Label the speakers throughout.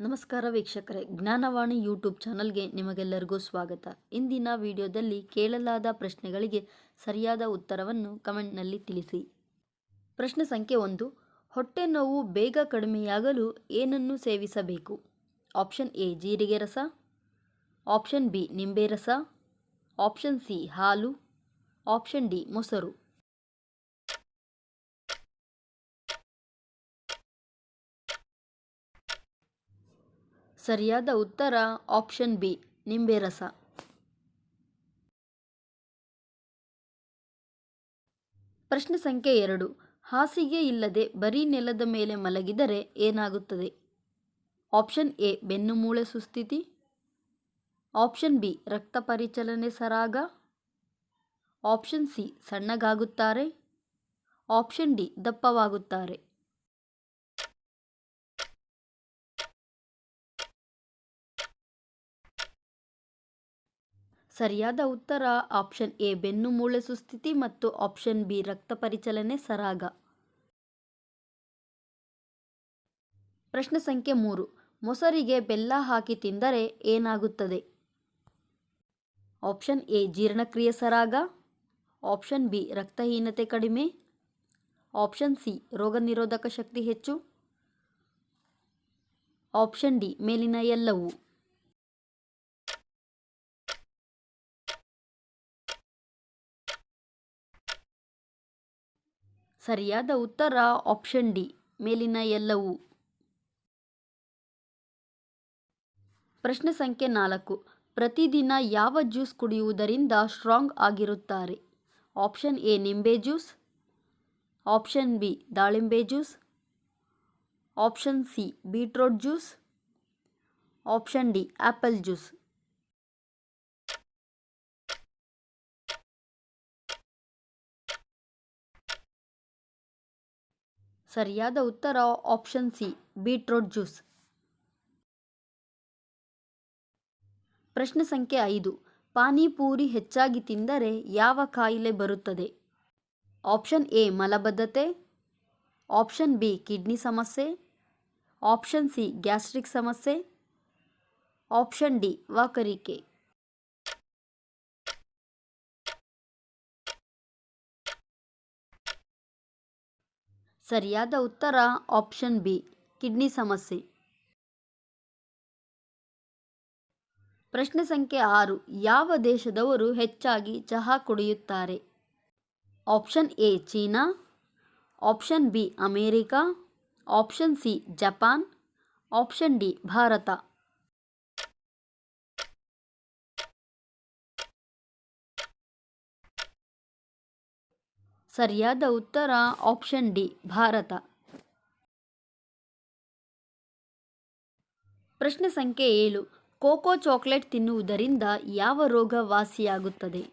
Speaker 1: ನಮಸ್ಕಾರ ವೀಕ್ಷಕರೇ, ಜ್ಞಾನವಾಣಿ ಯೂಟ್ಯೂಬ್ ಚಾನಲ್ಗೆ ನಿಮಗೆಲ್ಲರಿಗೂ ಸ್ವಾಗತ. ಇಂದಿನ ವಿಡಿಯೋದಲ್ಲಿ ಕೇಳಲಾದ ಪ್ರಶ್ನೆಗಳಿಗೆ ಸರಿಯಾದ ಉತ್ತರವನ್ನು ಕಮೆಂಟ್ನಲ್ಲಿ ತಿಳಿಸಿ. ಪ್ರಶ್ನೆ ಸಂಖ್ಯೆ ಒಂದು, ಹೊಟ್ಟೆ ನೋವು ಬೇಗ ಕಡಿಮೆಯಾಗಲು ಏನನ್ನು ಸೇವಿಸಬೇಕು? ಆಪ್ಷನ್ ಎ, ಜೀರಿಗೆ ರಸ. ಆಪ್ಷನ್ ಬಿ, ನಿಂಬೆ ರಸ. ಆಪ್ಷನ್ ಸಿ, ಹಾಲು. ಆಪ್ಷನ್ ಡಿ, ಮೊಸರು. ಸರಿಯಾದ ಉತ್ತರ ಆಪ್ಷನ್ ಬಿ, ನಿಂಬೆ ರಸ. ಪ್ರಶ್ನೆ ಸಂಖ್ಯೆ ಎರಡು, ಹಾಸಿಗೆ ಇಲ್ಲದೆ ಬರೀ ನೆಲದ ಮೇಲೆ ಮಲಗಿದರೆ ಏನಾಗುತ್ತದೆ? ಆಪ್ಷನ್ ಎ, ಬೆನ್ನು ಮೂಳೆ ಸುಸ್ಥಿತಿ. ಆಪ್ಷನ್ ಬಿ, ರಕ್ತ ಪರಿಚಲನೆ ಸರಾಗ. ಆಪ್ಷನ್ ಸಿ, ಸಣ್ಣಗಾಗುತ್ತಾರೆ. ಆಪ್ಷನ್ ಡಿ, ದಪ್ಪವಾಗುತ್ತಾರೆ. ಸರಿಯಾದ ಉತ್ತರ, ಆಪ್ಷನ್ ಎ, ಬೆನ್ನು ಮೂಳೆ ಸುಸ್ಥಿತಿ ಮತ್ತು ಆಪ್ಷನ್ ಬಿ, ರಕ್ತ ಪರಿಚಲನೆ ಸರಾಗ. ಪ್ರಶ್ನೆ ಸಂಖ್ಯೆ ಮೂರು, ಮೊಸರಿಗೆ ಬೆಲ್ಲ ಹಾಕಿ ತಿಂದರೆ ಏನಾಗುತ್ತದೆ? ಆಪ್ಷನ್ ಎ, ಜೀರ್ಣಕ್ರಿಯೆ ಸರಾಗ. ಆಪ್ಷನ್ ಬಿ, ರಕ್ತಹೀನತೆ ಕಡಿಮೆ. ಆಪ್ಷನ್ ಸಿ ರೋಗ ನಿರೋಧಕ ಶಕ್ತಿ ಹೆಚ್ಚು. ಆಪ್ಷನ್ ಡಿ, ಮೇಲಿನ ಎಲ್ಲವೂ. ಸರಿಯಾದ ಉತ್ತರ ಆಪ್ಷನ್ ಡಿ, ಮೇಲಿನ ಎಲ್ಲವೂ. ಪ್ರಶ್ನೆ ಸಂಖ್ಯೆ ನಾಲ್ಕು, ಪ್ರತಿದಿನ ಯಾವ ಜ್ಯೂಸ್ ಕುಡಿಯುವುದರಿಂದ ಸ್ಟ್ರಾಂಗ್ ಆಗಿರುತ್ತಾರೆ? ಆಪ್ಷನ್ ಎ, ನಿಂಬೆ ಜ್ಯೂಸ್. ಆಪ್ಷನ್ ಬಿ, ದಾಳಿಂಬೆ juice. Option C, beetroot juice. Option D apple juice. ಸರಿಯಾದ ಉತ್ತರ ಆಪ್ಷನ್ ಸಿ, ಬೀಟ್ರೋಟ್ ಜ್ಯೂಸ್. ಪ್ರಶ್ನೆ ಸಂಖ್ಯೆ ಐದು, ಪಾನಿಪೂರಿ ಹೆಚ್ಚಾಗಿ ತಿಂದರೆ ಯಾವ ಕಾಯಿಲೆ ಬರುತ್ತದೆ? ಆಪ್ಷನ್ ಎ, ಮಲಬದ್ಧತೆ. ಆಪ್ಷನ್ ಬಿ, ಕಿಡ್ನಿ ಸಮಸ್ಯೆ. ಆಪ್ಷನ್ ಸಿ, ಗ್ಯಾಸ್ಟ್ರಿಕ್ ಸಮಸ್ಯೆ. ಆಪ್ಷನ್ ಡಿ, ವಾಕರಿಕೆ. ಸರಿಯಾದ ಉತ್ತರ ಆಪ್ಷನ್ ಬಿ, ಕಿಡ್ನಿ ಸಮಸ್ಯೆ. ಪ್ರಶ್ನೆ ಸಂಖ್ಯೆ ಆರು, ಯಾವ ದೇಶದವರು ಹೆಚ್ಚಾಗಿ ಚಹಾ ಕುಡಿಯುತ್ತಾರೆ? Option A, China. Option B, America. Option C, Japan. Option D, Bharat. ಸರಿಯಾದ ಉತ್ತರ ಆಪ್ಷನ್ ಡಿ, ಭಾರತ. ಪ್ರಶ್ನೆ ಸಂಖ್ಯೆ ಏಳು, ಕೋಕೋ ಚಾಕ್ಲೇಟ್ ತಿನ್ನುವುದರಿಂದ ಯಾವ ರೋಗ ವಾಸಿಯಾಗುತ್ತದೆ?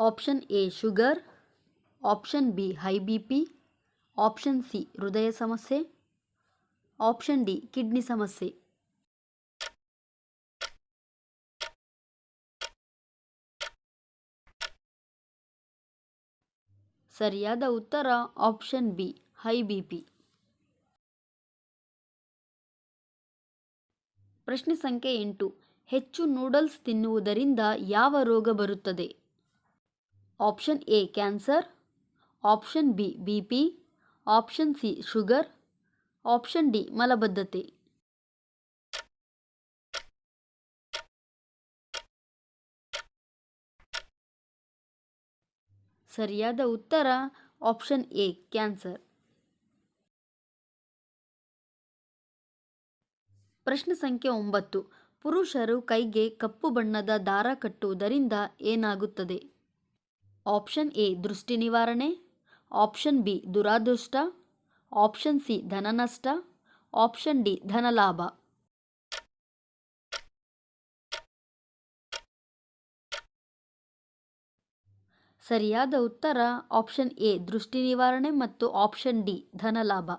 Speaker 1: Option A, sugar. Option B, high B P. Option C, ಹೃದಯ ಸಮಸ್ಯೆ. ಆಪ್ಷನ್ ಡಿ, ಕಿಡ್ನಿ ಸಮಸ್ಯೆ. ಸರಿಯಾದ ಉತ್ತರ option B, high B P. ಪ್ರಶ್ನೆ ಸಂಖ್ಯೆ ಎಂಟು. ಹೆಚ್ಚು ನೂಡಲ್ಸ್ ತಿನ್ನುವುದರಿಂದ ಯಾವ ರೋಗ ಬರುತ್ತದೆ? Option A, cancer. Option B B P. Option C, sugar. Option D, ಮಲಬದ್ಧತೆ. ಸರಿಯಾದ ಉತ್ತರ ಆಪ್ಷನ್ ಎ, ಕ್ಯಾನ್ಸರ್. ಪ್ರಶ್ನೆ ಸಂಖ್ಯೆ ಒಂಬತ್ತು. ಪುರುಷರು ಕೈಗೆ ಕಪ್ಪು ಬಣ್ಣದ ದಾರ ಕಟ್ಟುವುದರಿಂದ ಏನಾಗುತ್ತದೆ? ಆಪ್ಷನ್ ಎ, ದೃಷ್ಟಿ ನಿವಾರಣೆ. ಆಪ್ಷನ್ ಬಿ, ದುರಾದೃಷ್ಟ. ಆಪ್ಷನ್ ಸಿ, ಧನನಷ್ಟ. ಆಪ್ಷನ್ ಡಿ, ಧನಲಾಭ. ಸರಿಯಾದ ಉತ್ತರ ಆಪ್ಷನ್ ಎ, ದೃಷ್ಟಿ ನಿವಾರಣೆ ಮತ್ತು ಆಪ್ಷನ್ ಡಿ ಧನಲಾಭ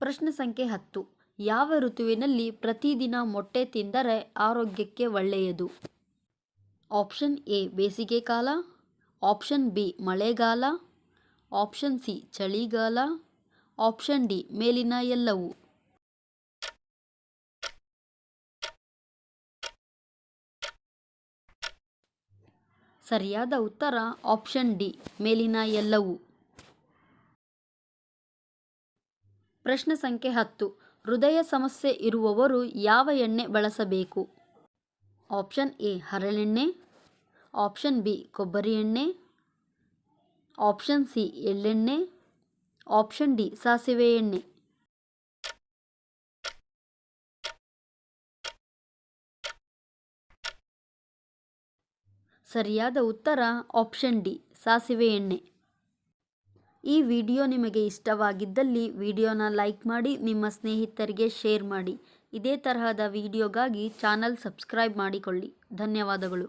Speaker 1: ಪ್ರಶ್ನೆ ಸಂಖ್ಯೆ ಹತ್ತು. ಯಾವ ಋತುವಿನಲ್ಲಿ ಪ್ರತಿದಿನ ಮೊಟ್ಟೆ ತಿಂದರೆ ಆರೋಗ್ಯಕ್ಕೆ ಒಳ್ಳೆಯದು? ಆಪ್ಷನ್ ಎ, ಬೇಸಿಗೆ ಕಾಲ. ಆಪ್ಷನ್ ಬಿ, ಮಳೆಗಾಲ. ಆಪ್ಷನ್ ಸಿ, ಚಳಿಗಾಲ. ಆಪ್ಷನ್ ಡಿ, ಮೇಲಿನ ಎಲ್ಲವೂ. ಸರಿಯಾದ ಉತ್ತರ ಆಪ್ಷನ್ ಡಿ, ಮೇಲಿನ ಎಲ್ಲವೂ. ಪ್ರಶ್ನೆ ಸಂಖ್ಯೆ ಹತ್ತು, ಹೃದಯ ಸಮಸ್ಯೆ ಇರುವವರು ಯಾವ ಎಣ್ಣೆ ಬಳಸಬೇಕು? ಆಪ್ಷನ್ ಎ, ಹರಳೆಣ್ಣೆ. ಆಪ್ಷನ್ ಬಿ, ಕೊಬ್ಬರಿ ಎಣ್ಣೆ. ಆಪ್ಷನ್ ಸಿ, ಎಳ್ಳೆಣ್ಣೆ. ಆಪ್ಷನ್ ಡಿ, ಸಾಸಿವೆ ಎಣ್ಣೆ. ಸರಿಯಾದ ಉತ್ತರ ಆಪ್ಷನ್ ಡಿ, ಸಾಸಿವೆ ಎಣ್ಣೆ. ಈ ವಿಡಿಯೋ ನಿಮಗೆ ಇಷ್ಟವಾಗಿದ್ದಲ್ಲಿ ವಿಡಿಯೋನ ಲೈಕ್ ಮಾಡಿ, ನಿಮ್ಮ ಸ್ನೇಹಿತರಿಗೆ ಶೇರ್ ಮಾಡಿ. ಇದೇ ತರಹದ ವಿಡಿಯೋಗಾಗಿ ಚಾನಲ್ ಸಬ್ಸ್ಕ್ರೈಬ್ ಮಾಡಿಕೊಳ್ಳಿ. ಧನ್ಯವಾದಗಳು.